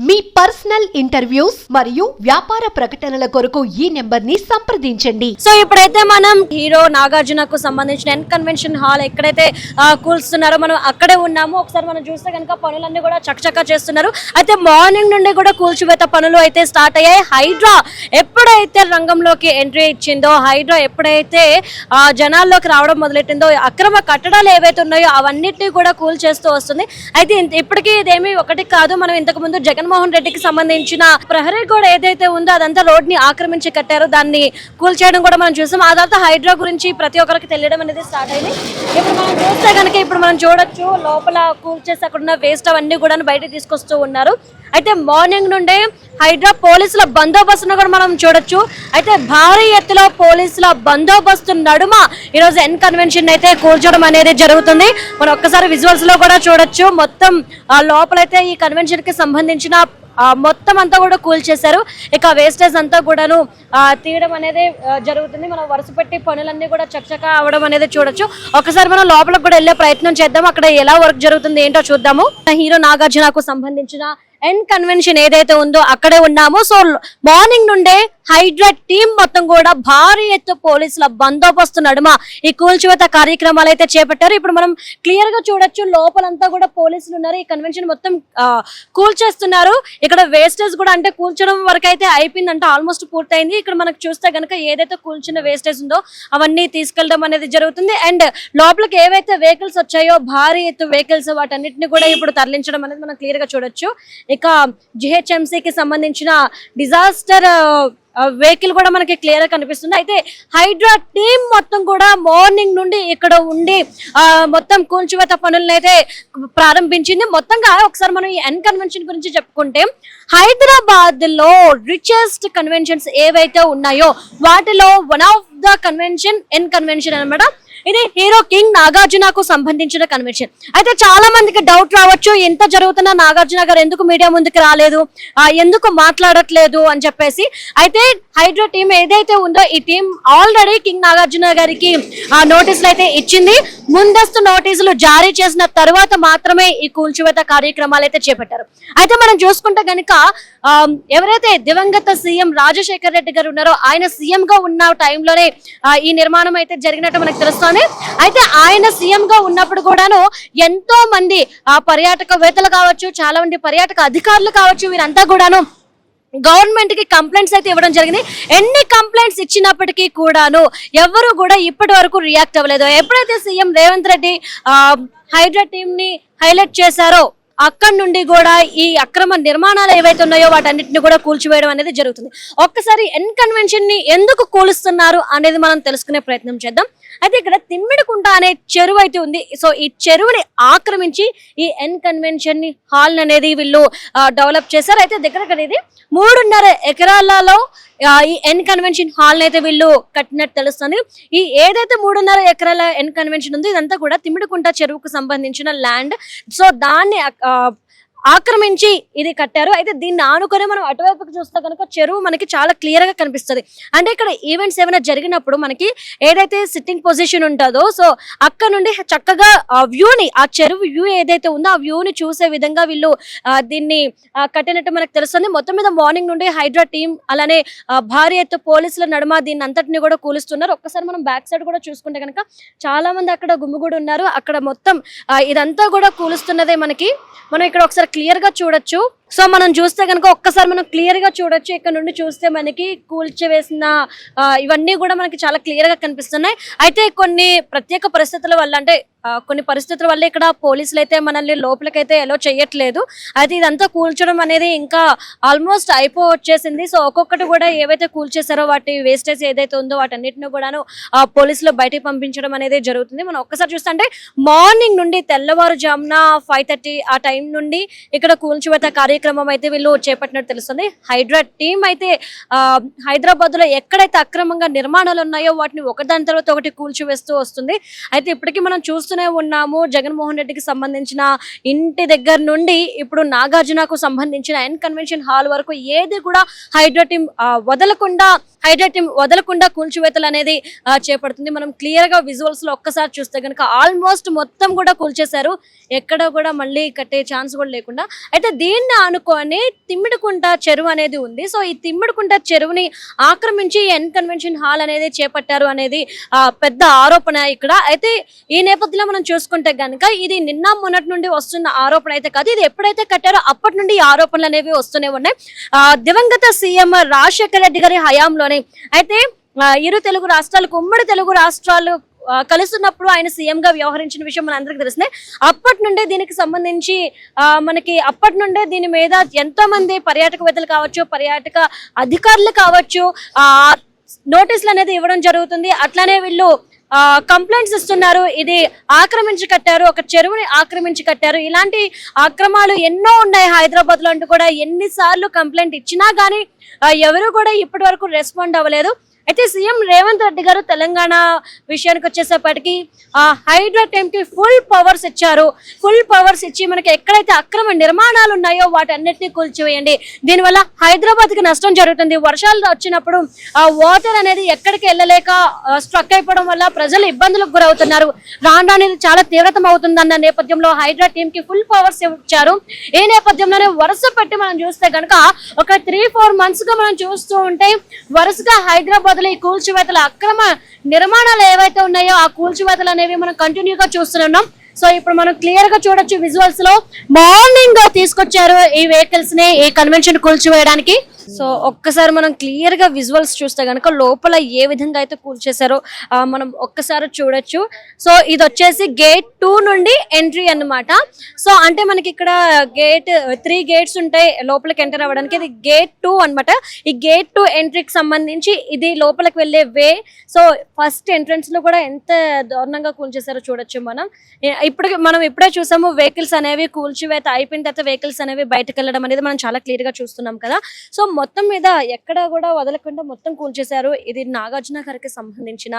మీ personal interviews మరియు వ్యాపార ప్రకటనల కొరకు ఈ నెంబర్ని సంప్రదించండి. సో ఇప్పుడైతే మనం హీరో నాగార్జునకు సంబంధించిన ఎన్ కన్వెన్షన్ హాల్ ఎక్కడైతే కూల్స్తున్నారో మనం అక్కడే ఉన్నాము. ఒకసారి మనం చూస్తే కనుక పనులన్నీ కూడా చకచకా చేస్తున్నారు. అయితే మార్నింగ్ నుండి కూడా కూల్చివేత పనులు అయితే స్టార్ట్ అయ్యాయి. హైడ్రా ఎప్పుడైతే రంగంలోకి ఎంట్రీ ఇచ్చిందో హైడ్రా ఎప్పుడైతే ఆ, జనాల్లోకి రావడం మొదలెట్టిందో అక్రమ కట్టడాలు ఏవైతే ఉన్నాయో అవన్నిటిని కూడా కూల్ చేస్తూ వస్తుంది. అయితే ఇంత- ఇప్పటికీ ఇదేమి ఒకటి కాదు. మనం ఇంతకు ముందు జగన్మోహన్ రెడ్డికి సంబంధించిన ప్రహరీ గోడ ఏదైతే ఉందో అదంతా రోడ్ని ఆక్రమించి కట్టారో. దాన్ని కూల్ చేయడం కూడా మనం చూసాం. ఆ తర్వాత హైడ్రా గురించి ప్రతి ఒక్కరికి తెలియడం అనేది స్టార్ట్ అయింది. ఇప్పుడు మనం చూస్తే కనుక ఇప్పుడు మనం చూడొచ్చు లోపల కూల్ చేసి అక్కడ ఉన్న వేస్ట్ అవన్నీ కూడా బయటకు తీసుకొస్తూ ఉన్నారు. అయితే మార్నింగ్ నుండే హైడ్రా పోలీసుల బందోబస్తును కూడా మనం చూడొచ్చు. అయితే భారీ ఎత్తులో పోలీసుల బందోబస్తు నడుమ ఈరోజు ఎన్ కన్వెన్షన్ అయితే కూల్చడం అనేది జరుగుతుంది. మనం ఒక్కసారి విజువల్స్లో కూడా చూడొచ్చు. మొత్తం లోపలైతే ఈ కన్వెన్షన్కి సంబంధించిన మొత్తం అంతా కూడా కూల్ చేశారు. ఇక వేస్టేజ్ అంతా కూడాను తీయడం అనేది జరుగుతుంది. మనం వరుస పెట్టి పనులన్నీ కూడా చకచక అవడం అనేది చూడొచ్చు. ఒకసారి మనం లోపలికి కూడా వెళ్ళే ప్రయత్నం చేద్దాం. అక్కడ ఎలా వర్క్ జరుగుతుంది ఏంటో చూద్దాము. హీరో నాగార్జునకు సంబంధించిన ఎండ్ కన్వెన్షన్ ఏదైతే ఉందో అక్కడే ఉన్నాము. సో మార్నింగ్ నుండే హైడ్రా టీం మొత్తం కూడా భారీ ఎత్తు పోలీసుల బందోబస్తు నడుమ ఈ కూల్చివేత కార్యక్రమాలు అయితే చేపట్టారు. ఇప్పుడు మనం క్లియర్గా చూడొచ్చు లోపలంతా కూడా పోలీసులు ఉన్నారు. ఈ కన్వెన్షన్ మొత్తం కూల్చేస్తున్నారు. ఇక్కడ వేస్టేజ్ కూడా అంటే కూల్చడం వరకు అయితే అయిపోయింది అంటే ఆల్మోస్ట్ పూర్తయింది. ఇక్కడ మనకు చూస్తే గనుక ఏదైతే కూల్చిన వేస్టేజ్ ఉందో అవన్నీ తీసుకెళ్ళడం అనేది జరుగుతుంది. అండ్ లోపలికి ఏవైతే వెహికల్స్ వచ్చాయో భారీ ఎత్తు వెహికల్స్ వాటన్నిటిని కూడా ఇప్పుడు తరలించడం అనేది మనం క్లియర్గా చూడొచ్చు. ఇక GHMC కి సంబంధించిన డిజాస్టర్ వెహికల్ కూడా మనకి క్లియర్గా కనిపిస్తుంది. అయితే హైడ్రా టీం మొత్తం కూడా మార్నింగ్ నుండి ఇక్కడ ఉండి ఆ, మొత్తం కూల్చివేత పనులను అయితే ప్రారంభించింది. మొత్తంగా ఒకసారి మనం ఈ ఎన్ కన్వెన్షన్ గురించి చెప్పుకుంటే హైదరాబాద్లో రిచెస్ట్ కన్వెన్షన్స్ ఏవైతే ఉన్నాయో వాటిలో one of the convention N convention అనమాట ఇది హీరో కింగ్ నాగార్జునకు సంబంధించిన కన్వెన్షన్. అయితే చాలా మందికి డౌట్ రావచ్చు ఎంత జరుగుతున్నా నాగార్జున గారు ఎందుకు మీడియా ముందుకు రాలేదు ఎందుకు మాట్లాడట్లేదు అని చెప్పేసి. అయితే హైడ్రో టీం ఏదైతే ఉందో ఈ టీం ఆల్రెడీ కింగ్ నాగార్జున గారికి ఆ నోటీసులు అయితే ఇచ్చింది. ముందస్తు నోటీసులు జారీ చేసిన తర్వాత మాత్రమే ఈ కూల్చివేత కార్యక్రమాలు అయితే చేపట్టారు. అయితే మనం చూసుకుంటే గనుక ఎవరైతే దివంగత సీఎం రాజశేఖర్ రెడ్డి గారు ఉన్నారో ఆయన సీఎం గా ఉన్న టైంలోనే ఈ నిర్మాణం అయితే జరిగినట్టు మనకు తెలుస్తోంది. అయితే ఆయన సీఎం గా ఉన్నప్పుడు కూడాను ఎంతో మంది పర్యాటకవేత్తలు కావచ్చు చాలా మంది పర్యాటక అధికారులు కావచ్చు వీరంతా కూడాను గవర్నమెంట్కి కంప్లైంట్స్ అయితే ఇవ్వడం జరిగింది. ఎన్ని కంప్లైంట్స్ ఇచ్చినప్పటికీ కూడాను ఎవరు కూడా ఇప్పటి వరకు రియాక్ట్ అవ్వలేదు. ఎప్పుడైతే సీఎం రేవంత్ రెడ్డి హైడ్రా టీమ్ని హైలైట్ చేశారో అక్కడి నుండి కూడా ఈ అక్రమ నిర్మాణాలు ఏవైతే ఉన్నాయో వాటన్నిటిని కూడా కూల్చివేయడం అనేది జరుగుతుంది. ఒక్కసారి ఎన్ కన్వెన్షన్ని ఎందుకు కూలుస్తున్నారు అనేది మనం తెలుసుకునే ప్రయత్నం చేద్దాం. అయితే ఇక్కడ తిమ్మిడికుంట అనే చెరువు అయితే ఉంది. సో ఈ చెరువుని ఆక్రమించి ఈ ఎన్ కన్వెన్షన్ని హాల్ అనేది వీళ్ళు డెవలప్ చేశారు. అయితే దగ్గర ఇది మూడున్నర ఎకరాలలో ఈ ఎన్ కన్వెన్షన్ హాల్ అయితే వీళ్ళు కట్టినట్టు తెలుస్తుంది. ఈ ఏదైతే మూడున్నర ఎకరాల ఎన్ కన్వెన్షన్ ఉందో ఇదంతా కూడా తిమ్మిడికుంట చెరువుకు సంబంధించిన ల్యాండ్ సో దాన్ని ఆ, ఆక్రమించి ఇది కట్టారు. అయితే దీన్ని ఆనుకొని మనం అటువైపుకి చూస్తే కనుక చెరువు మనకి చాలా క్లియర్గా కనిపిస్తుంది. అంటే ఇక్కడ ఈవెంట్స్ ఏమైనా జరిగినప్పుడు మనకి ఏదైతే సిట్టింగ్ పొజిషన్ ఉంటుందో సో అక్కడ నుండి చక్కగా ఆ వ్యూని ఆ చెరువు వ్యూ ఏదైతే ఉందో ఆ వ్యూని చూసే విధంగా వీళ్ళు దీన్ని కట్టినట్టు మనకు తెలుస్తుంది. మొత్తం మీద మార్నింగ్ నుండి హైడ్రా టీం అలానే భారీ ఎత్తు పోలీసుల నడుమ దీన్ని అంతటిని కూడా కూలుస్తున్నారు. ఒక్కసారి మనం బ్యాక్ సైడ్ కూడా చూసుకుంటే కనుక చాలా మంది అక్కడ గుమ్మిగూడు ఉన్నారు. అక్కడ మొత్తం ఇదంతా కూడా కూలుస్తున్నదే మనకి. మనం ఇక్కడ ఒకసారి క్లియర్గా చూడొచ్చు. సో మనం చూస్తే కనుక ఒక్కసారి మనం క్లియర్గా చూడొచ్చు. ఇక్కడ నుండి చూస్తే మనకి కూల్చివేసిన ఇవన్నీ కూడా మనకి చాలా క్లియర్గా కనిపిస్తున్నాయి. అయితే కొన్ని ప్రత్యేక పరిస్థితుల వల్ల అంటే కొన్ని పరిస్థితుల వల్ల ఇక్కడ పోలీసులు అయితే మనల్ని లోపలికైతే ఎలా చేయట్లేదు. అయితే ఇదంతా కూల్చడం అనేది ఇంకా ఆల్మోస్ట్ అయిపో వచ్చేసింది సో ఒక్కొక్కటి కూడా ఏవైతే కూల్చేసారో వాటి వేస్టేజ్ ఏదైతే ఉందో వాటన్నిటిని కూడాను పోలీసులు బయటికి పంపించడం అనేది జరుగుతుంది. మనం ఒక్కసారి చూస్తే మార్నింగ్ నుండి తెల్లవారుజామున ఫైవ్ థర్టీ ఆ టైం నుండి ఇక్కడ కూల్చివేత కార్యక్రమం అయితే వీళ్ళు చేపట్టినట్టు తెలుస్తుంది. హైడ్రా టీం అయితే హైదరాబాద్లో ఎక్కడైతే అక్రమంగా నిర్మాణాలు ఉన్నాయో వాటిని ఒకదాని తర్వాత ఒకటి కూల్చివేస్తూ వస్తుంది. అయితే ఇప్పటికీ మనం చూస్తూనే ఉన్నాము జగన్మోహన్ రెడ్డికి సంబంధించిన ఇంటి దగ్గర నుండి ఇప్పుడు నాగార్జునకు సంబంధించిన ఎన్ కన్వెన్షన్ హాల్ వరకు ఏది కూడా హైడ్రా టీం వదలకుండా హైడ్రా టీం వదలకుండా కూల్చివేతలు అనేది చేపడుతుంది. మనం క్లియర్గా విజువల్స్లో ఒక్కసారి చూస్తే కనుక ఆల్మోస్ట్ మొత్తం కూడా కూల్చేశారు. ఎక్కడ కూడా మళ్ళీ కట్టే ఛాన్స్ కూడా లేకుండా. అయితే దీన్ని అనుకొని తిమ్మిడికుంట చెరువు అనేది ఉంది. సో ఈ తిమ్మిడికుంట చెరువుని ఆక్రమించి ఎన్ కన్వెన్షన్ హాల్ అనేది చేపట్టారు అనేది పెద్ద ఆరోపణ ఇక్కడ. అయితే ఈ నేపథ్యంలో మనం చూసుకుంటే గనుక ఇది నిన్న మొన్నటి నుండి వస్తున్న ఆరోపణ అయితే కాదు ఇది ఎప్పుడైతే కట్టారో అప్పటి నుండి ఈ ఆరోపణలు అనేవి వస్తూనే ఉన్నాయి. దివంగత సీఎం రాజశేఖర రెడ్డి గారి హయాంలోనే. అయితే ఇరు తెలుగు రాష్ట్రాలకు ఉమ్మడి తెలుగు రాష్ట్రాలు కలుస్తున్నప్పుడు ఆయన సీఎం గా వ్యవహరించిన విషయం మన అందరికి తెలిసిందే. అప్పటి నుండే దీనికి సంబంధించి మనకి అప్పటి నుండే దీని మీద ఎంతో మంది పర్యాటకవేత్తలు కావచ్చు పర్యాటక అధికారులు కావచ్చు ఆ నోటీసులు అనేది ఇవ్వడం జరుగుతుంది. అట్లానే వీళ్ళు కంప్లైంట్స్ ఇస్తున్నారు. ఇది ఆక్రమించి కట్టారు ఒక చెరువుని ఆక్రమించి కట్టారు. ఇలాంటి అక్రమాలు ఎన్నో ఉన్నాయి హైదరాబాద్లో అంటూ కూడా ఎన్నిసార్లు కంప్లైంట్ ఇచ్చినా కానీ ఎవరు కూడా ఇప్పటి వరకు రెస్పాండ్ అవ్వలేదు. అయితే సీఎం రేవంత్ రెడ్డి గారు తెలంగాణ విషయానికి వచ్చేసేపటికి హైడ్రా టీమ్కి ఫుల్ పవర్స్ ఇచ్చారు. ఫుల్ పవర్స్ ఇచ్చి మనకి ఎక్కడైతే అక్రమ నిర్మాణాలు ఉన్నాయో వాటన్నిటిని కూల్చివేయండి. దీనివల్ల హైదరాబాద్కి నష్టం జరుగుతుంది. వర్షాలు వచ్చినప్పుడు ఆ వాటర్ అనేది ఎక్కడికి వెళ్ళలేక స్ట్రక్ అయిపోవడం వల్ల ప్రజలు ఇబ్బందులకు గురవుతున్నారు. రాను అనేది చాలా తీవ్రతం అవుతుందన్న నేపథ్యంలో హైడ్రా టీమ్కి ఫుల్ పవర్స్ ఇచ్చారు. ఈ నేపథ్యంలోనే వరుస పెట్టి మనం చూస్తే కనుక ఒక త్రీ ఫోర్ మంత్స్గా మనం చూస్తూ ఉంటే వరుసగా హైదరాబాద్ లో ఈ కూల్చివేతల అక్రమ నిర్మాణాలు ఏవైతే ఉన్నాయో ఆ కూల్చివేతలు అనేవి మనం కంటిన్యూ గా చూస్తున్నాం సో ఇప్పుడు మనం క్లియర్గా చూడొచ్చు విజువల్స్లో మార్నింగ్ తీసుకొచ్చారు ఈ వెహికల్స్ని ఈ కన్వెన్షన్ కూల్చివేయడానికి. సో ఒక్కసారి మనం క్లియర్గా విజువల్స్ చూస్తే కనుక లోపల ఏ విధంగా అయితే కూల్చేశారో మనం ఒక్కసారి చూడొచ్చు. సో ఇది వచ్చేసి గేట్ టూ నుండి ఎంట్రీ అన్నమాట. సో అంటే మనకి ఇక్కడ గేట్ త్రీ గేట్స్ ఉంటాయి లోపలికి ఎంటర్ అవ్వడానికి. ఇది గేట్ టూ అన్నమాట. ఈ గేట్ టూ ఎంట్రీకి సంబంధించి ఇది లోపలికి వెళ్ళే వే సో ఫస్ట్ ఎంట్రన్స్లో కూడా ఎంత దారుణంగా కూల్చేశారో చూడొచ్చు మనం. ఇప్పుడు మనం ఇప్పుడే చూసాము వెహికల్స్ అనేవి కూల్చివేత అయిపోయిన తర్వాత వెహికల్స్ అనేవి బయటకు వెళ్ళడం అనేది మనం చాలా క్లియర్గా చూస్తున్నాం కదా. సో మొత్తం మీద ఎక్కడ కూడా వదలకుండా మొత్తం కూల్చేశారు. ఇది నాగార్జున గారికి సంబంధించిన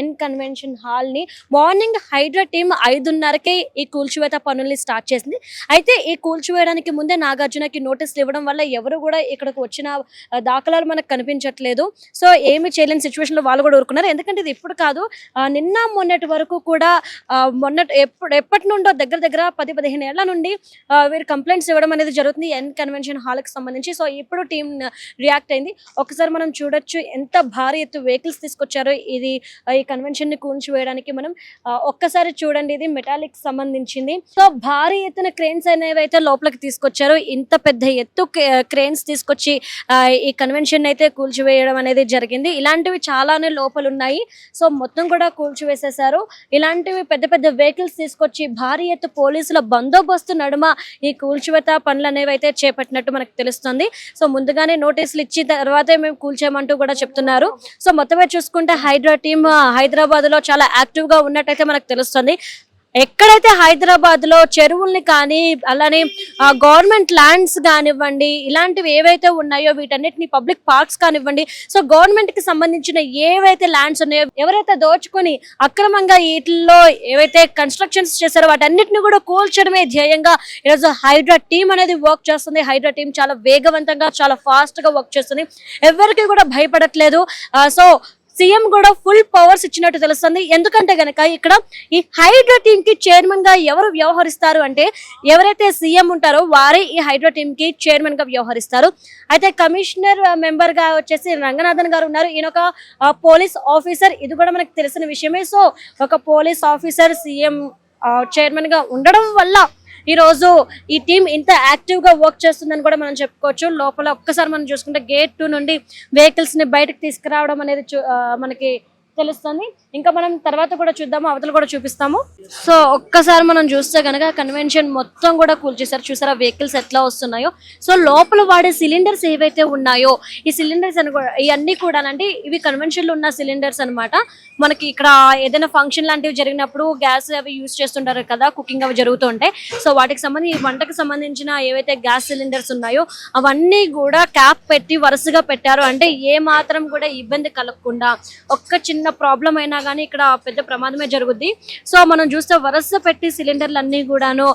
ఎన్ కన్వెన్షన్ హాల్ని. మార్నింగ్ హైడ్రా టీం ఐదున్నరకే ఈ కూల్చివేత పనుల్ని స్టార్ట్ చేసింది. అయితే ఈ కూల్చివేయడానికి ముందే నాగార్జునకి నోటీసులు ఇవ్వడం వల్ల ఎవరు కూడా ఇక్కడికి వచ్చిన దాఖలాలు మనకు కనిపించట్లేదు. సో ఏమి చేయలేని సిచ్యువేషన్లో వాళ్ళు కూడా ఊరుకున్నారు. ఎందుకంటే ఇది ఇప్పుడు కాదు నిన్న మొన్నటి వరకు కూడా మొన్నటి ఎప్పుడు ఎప్పటి నుండో దగ్గర దగ్గర పది పదిహేను ఏళ్ళ నుండి వీరు కంప్లైంట్స్ ఇవ్వడం అనేది జరుగుతుంది ఎన్ కన్వెన్షన్ హాల్కి సంబంధించి. సో ఇప్పుడు టీం రియాక్ట్ అయింది. ఒకసారి మనం చూడొచ్చు ఎంత భారీ ఎత్తు వెహికల్స్ తీసుకొచ్చారో. ఇది ఈ కన్వెన్షన్ని కూల్చి వేయడానికి మనం ఒక్కసారి చూడండి. ఇది మెటాలిక్ సంబంధించింది. సో భారీ ఎత్తున క్రేన్స్ అనేవి అయితే లోపలికి తీసుకొచ్చారు. ఇంత పెద్ద ఎత్తు క్రేన్స్ తీసుకొచ్చి ఈ కన్వెన్షన్ అయితే కూల్చివేయడం అనేది జరిగింది. ఇలాంటివి చాలానే లోపలు ఉన్నాయి సో మొత్తం కూడా కూల్చివేసేశారు. ఇలాంటివి పెద్ద పెద్ద వెహికల్స్ తీసుకొచ్చి భారీ ఎత్తు పోలీసుల బందోబస్తు నడుమ ఈ కూల్చివేత పనులు అనేవి అయితే చేపట్టినట్టు మనకు తెలుస్తుంది. సో ముందుగానే నోటీసులు ఇచ్చిన తర్వాతే మేము కూల్చామంటూ కూడా చెప్తున్నారు. సో మొత్తమే చూసుకుంటే హైడ్రా టీమ్ హైదరాబాద్లో చాలా యాక్టివ్గా ఉన్నట్టయితే మనకు తెలుస్తుంది. ఎక్కడైతే హైదరాబాద్లో చెరువుల్ని కానీ అలానే గవర్నమెంట్ ల్యాండ్స్ కానివ్వండి ఇలాంటివి ఏవైతే ఉన్నాయో వీటన్నిటిని పబ్లిక్ పార్క్స్ కానివ్వండి సో గవర్నమెంట్కి సంబంధించిన ఏవైతే ల్యాండ్స్ ఉన్నాయో ఎవరైతే దోచుకొని అక్రమంగా వీటిల్లో ఏవైతే కన్స్ట్రక్షన్స్ చేశారో వాటన్నిటిని కూడా కూల్చడమే ధ్యేయంగా ఈరోజు హైడ్రా టీం అనేది వర్క్ చేస్తుంది. హైడ్రా టీం చాలా వేగవంతంగా చాలా ఫాస్ట్గా వర్క్ చేస్తుంది. ఎవరికి కూడా భయపడట్లేదు. సో సీఎం కూడా ఫుల్ పవర్స్ ఇచ్చినట్టు తెలుస్తుంది. ఎందుకంటే గనక ఇక్కడ ఈ హైడ్రా టీమ్కి చైర్మన్గా ఎవరు వ్యవహరిస్తారు అంటే ఎవరైతే సీఎం ఉంటారో వారే ఈ హైడ్రా టీమ్కి చైర్మన్గా వ్యవహరిస్తారు. అయితే కమిషనర్ మెంబర్గా వచ్చేసి రంగనాథన్ గారు ఉన్నారు. ఈయన ఒక పోలీస్ ఆఫీసర్. ఇది కూడా మనకు తెలిసిన విషయమే. సో ఒక పోలీస్ ఆఫీసర్ సీఎం చైర్మన్గా ఉండడం వల్ల ఈ రోజు ఈ టీం ఇంత యాక్టివ్గా వర్క్ చేస్తుందని కూడా మనం చెప్పుకోవచ్చు. లోపల ఒక్కసారి మనం చూసుకుంటే గేట్ టూ నుండి వెహికల్స్ని బయటకు తీసుకురావడం అనేది మనకి తెలుస్తుంది. ఇంకా మనం తర్వాత కూడా చూద్దాము అవతలు కూడా చూపిస్తాము. సో ఒక్కసారి మనం చూస్తే కనుక కన్వెన్షన్ మొత్తం కూడా కూల్చేసారు చూసారా వెహికల్స్ ఎట్లా వస్తున్నాయో. సో లోపల వాడే సిలిండర్స్ ఏవైతే ఉన్నాయో ఈ సిలిండర్స్ అని కూడా ఇవన్నీ కూడానండి ఇవి కన్వెన్షన్లో ఉన్న సిలిండర్స్ అన్నమాట. మనకి ఇక్కడ ఏదైనా ఫంక్షన్ లాంటివి జరిగినప్పుడు గ్యాస్ అవి యూజ్ చేస్తుంటారు కదా కుకింగ్ అవి జరుగుతూ ఉంటాయి. సో వాటికి సంబంధించి వంటకు సంబంధించిన ఏవైతే గ్యాస్ సిలిండర్స్ ఉన్నాయో అవన్నీ కూడా క్యాప్ పెట్టి వరుసగా పెట్టారు. అంటే ఏ మాత్రం కూడా ఇబ్బంది కలగకుండా ఒక్క చిన్న చిన్న ప్రాబ్లం అయినా కానీ ఇక్కడ పెద్ద ప్రమాదమే జరుగుద్ది. సో మనం చూస్తే వరుస పెట్టి సిలిండర్లు అన్నీ కూడాను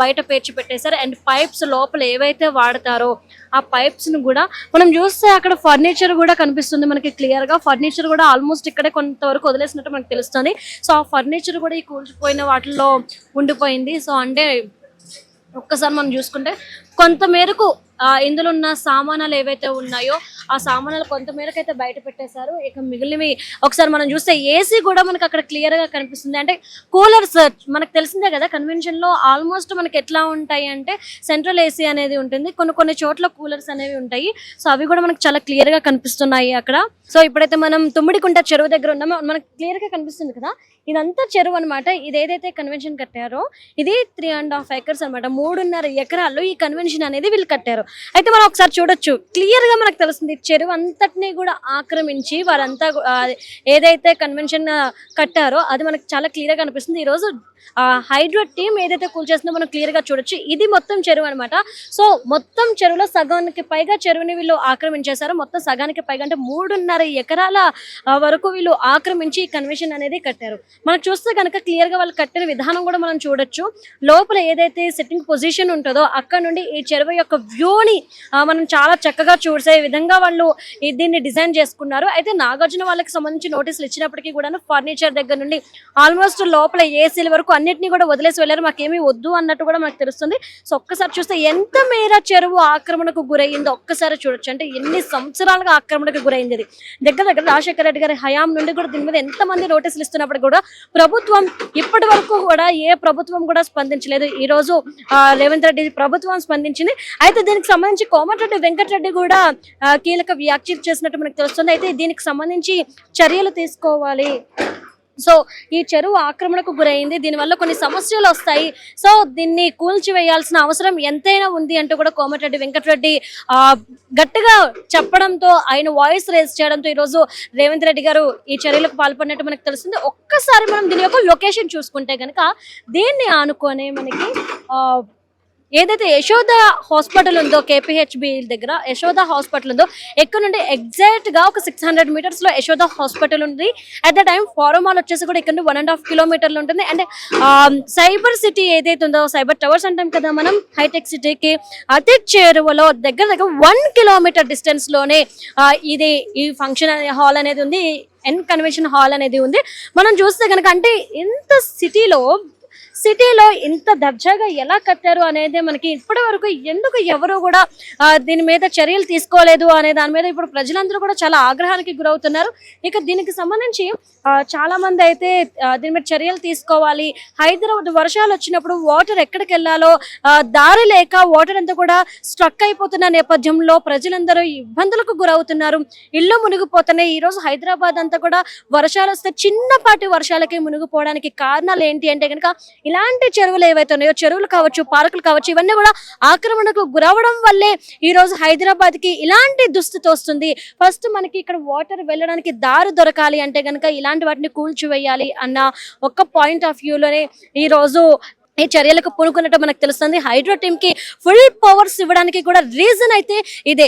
బయట పేర్చి పెట్టేశారు. అండ్ పైప్స్ లోపల ఏవైతే వాడతారో ఆ పైప్స్ను కూడా మనం చూస్తే అక్కడ ఫర్నిచర్ కూడా కనిపిస్తుంది మనకి క్లియర్గా. ఫర్నిచర్ కూడా ఆల్మోస్ట్ ఇక్కడే కొంతవరకు వదిలేసినట్టు మనకు తెలుస్తుంది. సో ఆ ఫర్నిచర్ కూడా ఈ కూల్చిపోయిన వాటిల్లో ఉండిపోయింది. సో అంటే ఒక్కసారి మనం చూసుకుంటే కొంత మేరకు ఇందులో ఉన్న సామానాలు ఏవైతే ఉన్నాయో ఆ సామాన్లు కొంత మేరకు అయితే బయట పెట్టేశారు. ఇక మిగిలినవి ఒకసారి మనం చూస్తే ఏసీ కూడా మనకి అక్కడ క్లియర్గా కనిపిస్తుంది. అంటే కూలర్స్ మనకు తెలిసిందే కదా కన్వెన్షన్లో ఆల్మోస్ట్ మనకి ఎట్లా ఉంటాయి అంటే సెంట్రల్ ఏసీ అనేది ఉంటుంది. కొన్ని కొన్ని చోట్ల కూలర్స్ అనేవి ఉంటాయి. సో అవి కూడా మనకు చాలా క్లియర్గా కనిపిస్తున్నాయి అక్కడ. సో ఇప్పుడైతే మనం తుమ్మిడికుంట చెరువు దగ్గర ఉన్నామో మనకు క్లియర్గా కనిపిస్తుంది కదా. ఇదంతా చెరువు అనమాట ఇది ఏదైతే కన్వెన్షన్ కట్టారో ఇది త్రీ అండ్ హాఫ్ ఎకర్స్ అనమాట మూడున్నర ఎకరాల్లో ఈ కన్వెన్షన్ అనేది వీళ్ళు కట్టారు. అయితే మనం ఒకసారి చూడొచ్చు. క్లియర్గా మనకు తెలుస్తుంది చెరువు అంతటినీ కూడా ఆక్రమించి వారంతా ఏదైతే కన్వెన్షన్ కట్టారో అది మనకు చాలా క్లియర్గా కనిపిస్తుంది. ఈ రోజు హైడ్రో టీమ్ ఏదైతే కూల్చేస్తుందో మనం క్లియర్గా చూడొచ్చు. ఇది మొత్తం చెరువు అనమాట సో మొత్తం చెరువులో సగానికి పైగా చెరువుని వీళ్ళు ఆక్రమించేశారు. మొత్తం సగానికి పైగా అంటే మూడున్నర ఎకరాల వరకు వీళ్ళు ఆక్రమించి కన్వెన్షన్ అనేది కట్టారు. మనం చూస్తే కనుక క్లియర్గా వాళ్ళు కట్టిన విధానం కూడా మనం చూడొచ్చు. లోపల ఏదైతే సిట్టింగ్ పొజిషన్ ఉంటుందో అక్కడ నుండి ఈ చెరువు యొక్క వ్యూని మనం చాలా చక్కగా చూసే విధంగా వాళ్ళు దీన్ని డిజైన్ చేసుకున్నారు. అయితే నాగార్జున వాళ్ళకి సంబంధించి నోటీసులు ఇచ్చినప్పటికీ కూడా ఫర్నిచర్ దగ్గర నుండి ఆల్మోస్ట్ లోపల ఏసీల వరకు అన్నిటినీ కూడా వదిలేసి వెళ్ళారు? మాకేమీ వద్దు అన్నట్టు కూడా మనకు తెలుస్తుంది. సో ఒక్కసారి చూస్తే ఎంత మేర చెరువు ఆక్రమణకు గురయ్యిందో ఒక్కసారి చూడొచ్చు. అంటే ఎన్ని సంవత్సరాలుగా ఆక్రమణకు గురైంది ఇది. దగ్గర దగ్గర రాజశేఖర రెడ్డి గారి హయాం నుండి కూడా దీని మీద ఎంత మంది నోటీసులు ఇస్తున్నప్పుడు కూడా ప్రభుత్వం ఇప్పటి వరకు కూడా ఏ ప్రభుత్వం కూడా స్పందించలేదు. ఈ రోజు రేవంత్ రెడ్డి ప్రభుత్వం స్పందించింది. అయితే దీనికి సంబంధించి కోమటిరెడ్డి వెంకటరెడ్డి కూడా కీలక వ్యాఖ్యలు చేసినట్టు మనకు తెలుస్తుంది. అయితే దీనికి సంబంధించి చర్యలు తీసుకోవాలి. సో ఈ చెరువు ఆక్రమణకు గురైంది. దీనివల్ల కొన్ని సమస్యలు వస్తాయి. సో దీన్ని కూల్చివేయాల్సిన అవసరం ఎంతైనా ఉంది అంటూ కూడా కోమటిరెడ్డి వెంకటరెడ్డి గట్టిగా చెప్పడంతో ఆయన వాయిస్ రేజ్ చేయడంతో ఈరోజు రేవంత్ రెడ్డి గారు ఈ చర్యలకు పాల్పడినట్టు మనకు తెలుస్తుంది. ఒక్కసారి మనం దీని యొక్క లొకేషన్ చూసుకుంటే కనుక దీన్ని ఆనుకొని మనకి ఆ, ఏదైతే యశోద హాస్పిటల్ ఉందో కేపీహెచ్బి దగ్గర యశోద హాస్పిటల్ ఉందో ఎక్కడ నుండి ఎగ్జాక్ట్గా ఒక సిక్స్ హండ్రెడ్ మీటర్స్లో యశోద హాస్పిటల్ ఉంది. At the time forum mall వచ్చేసి కూడా ఇక్కడ నుండి వన్ అండ్ హాఫ్ కిలోమీటర్లు ఉంటుంది. అండ్ సైబర్ సిటీ ఏదైతే ఉందో సైబర్ టవర్స్ అంటాం కదా మనం హైటెక్ సిటీకి అతి చేరువలో దగ్గర దగ్గర వన్ కిలోమీటర్ డిస్టెన్స్లోనే ఇది ఈ ఫంక్షన్ హాల్ అనేది ఉంది. ఎన్ కన్వెన్షన్ హాల్ అనేది ఉంది. మనం చూస్తే కనుక అంటే ఇంత సిటీలో సిటీలో ఇంత దర్జాగా ఎలా కట్టారు అనేది మనకి ఇప్పటి వరకు ఎందుకు ఎవరు కూడా దీని మీద చర్యలు తీసుకోలేదు అనే దాని మీద ఇప్పుడు ప్రజలందరూ కూడా చాలా ఆగ్రహానికి గురవుతున్నారు. ఇక దీనికి సంబంధించి చాలా మంది అయితే దీని మీద చర్యలు తీసుకోవాలి. హైదరాబాద్ వర్షాలు వచ్చినప్పుడు వాటర్ ఎక్కడికి వెళ్ళాలో దారి లేక వాటర్ అంతా కూడా స్ట్రక్ అయిపోతున్న నేపథ్యంలో ప్రజలందరూ ఇబ్బందులకు గురవుతున్నారు. ఇల్లు మునిగిపోతున్నాయి. ఈ రోజు హైదరాబాద్ అంతా కూడా వర్షాలు వస్తే చిన్నపాటి వర్షాలకి మునిగిపోవడానికి కారణాలు ఏంటి అంటే కనుక ఇలాంటి చెరువులు ఏవైతే ఉన్నాయో చెరువులు కావచ్చు పార్కులు కావచ్చు ఇవన్నీ కూడా ఆక్రమణకు గురవడం వల్లే ఈ రోజు హైదరాబాద్కి ఇలాంటి దుస్థితి వస్తుంది. ఫస్ట్ మనకి ఇక్కడ వాటర్ వెళ్ళడానికి దారి దొరకాలి అంటే కనుక ఇలాంటి వాటిని కూల్చివేయాలి అన్న ఒక్క పాయింట్ ఆఫ్ వ్యూలోనే ఈ రోజు ఈ చర్యలకు పూనుకున్నట్టు మనకు తెలుస్తుంది. హైడ్రో టీమ్కి ఫుల్ పవర్స్ ఇవ్వడానికి కూడా రీజన్ అయితే ఇదే.